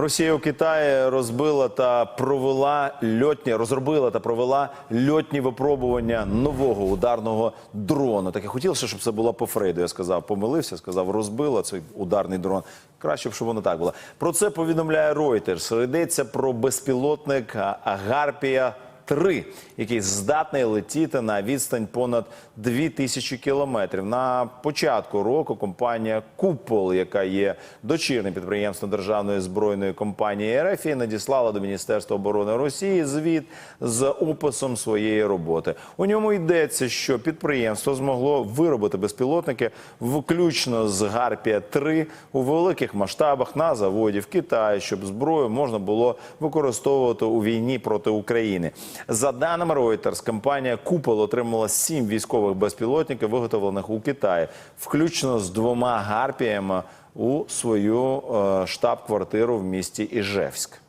Росія у Китаї розбила та провела льотні, розробила та провела льотні випробування нового ударного дрона. Так я хотілося, щоб це було по Фрейду. Я сказав, помилився, сказав, розбила цей ударний дрон. Краще б, щоб воно так було. Про це повідомляє Reuters. Йдеться про безпілотник Гарпія. 3, який здатний летіти на відстань понад 2000 кілометрів. На початку року компанія Купол, яка є дочірним підприємством державної збройної компанії РФ, надіслала до Міністерства оборони Росії звіт з описом своєї роботи. У ньому йдеться, що підприємство змогло виробити безпілотники включно з Гарпія 3 у великих масштабах на заводі в Китаї, щоб зброю можна було використовувати у війні проти України. За даними Reuters, компанія Купол отримала сім військових безпілотників, виготовлених у Китаї, включно з двома гарпіями у свою е, штаб-квартиру в місті Іжевськ.